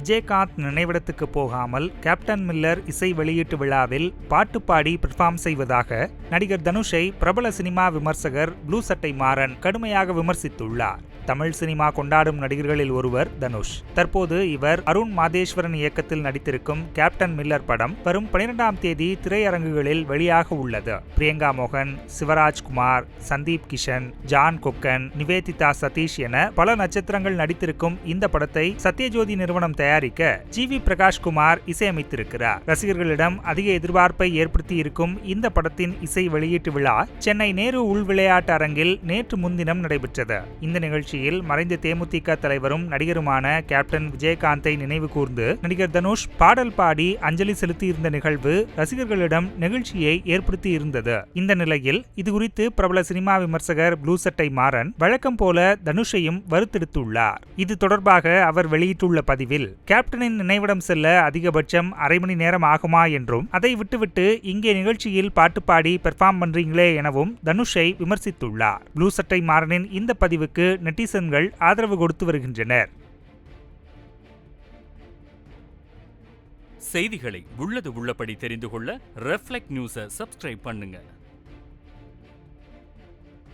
விஜயகாந்த் நினைவிடத்துக்கு போகாமல் captain Miller இசை வெளியீட்டு விழாவில் பாட்டு பாடி பெர்ஃபார்ம் செய்வதாக நடிகர் தனுஷை பிரபல சினிமா விமர்சகர் ப்ளூ சட்டை மாறன் கடுமையாக விமர்சித்துள்ளார். தமிழ் சினிமா கொண்டாடும் நடிகர்களில் ஒருவர் தனுஷ். தற்போது இவர் அருண் மாதேஸ்வரன் இயக்கத்தில் நடித்திருக்கும் கேப்டன் மில்லர் படம் வரும் பனிரெண்டாம் தேதி திரையரங்குகளில் வெளியாக உள்ளது. பிரியங்கா மோகன் சிவராஜ் குமார் சந்தீப் கிஷன் ஜான் கொக்கன் நிவேதிதா சதீஷ் என பல நட்சத்திரங்கள் நடித்திருக்கும் இந்த படத்தை சத்யஜோதி நிறுவனம் தயாரிக்க ஜி வி பிரகாஷ்குமார் இசையமைத்திருக்கிறார். ரசிகர்களிடம் அதிக எதிர்பார்ப்பை ஏற்படுத்தி இருக்கும் இந்த படத்தின் இசை வெளியீட்டு விழா சென்னை நேரு உள் விளையாட்டு அரங்கில் நேற்று முன்தினம் நடைபெற்றது. இந்த நிகழ்ச்சி நிகழ்ச்சியில் மறைந்த தேமுதிக தலைவரும் நடிகருமான கேப்டன் விஜயகாந்தை நினைவு கூர்ந்து நடிகர் தனுஷ் பாடல் பாடி அஞ்சலி செலுத்தியிருந்த நிகழ்வு ரசிகர்களிடம் நெகிழ்ச்சியை ஏற்படுத்தி இருந்தது இந்த நிலையில் இதுகுறித்து பிரபல சினிமா விமர்சகர் ப்ளூ சட்டை மாறன் வழக்கம் போல தனுஷையும் வருத்தெடுத்துள்ளார் இது தொடர்பாக அவர் வெளியிட்டுள்ள பதிவில் கேப்டனின் நினைவிடம் செல்ல அதிகபட்சம் அரை மணி நேரம் ஆகுமா என்றும் அதை விட்டுவிட்டு இங்கே நிகழ்ச்சியில் பாட்டு பாடி பெர்ஃபார்ம் பண்றீங்களே எனவும் தனுஷை விமர்சித்துள்ளார். ப்ளூ சட்டை மாறனின் இந்த பதிவுக்கு நெட்டிசன்கள் ஆதரவு கொடுத்து வருகின்றனர். செய்திகளை உள்ளது உள்ளபடி தெரிந்து கொள்ள ரெஃப்ளெக்ட் நியூஸை சப்ஸ்கிரைப் பண்ணுங்க.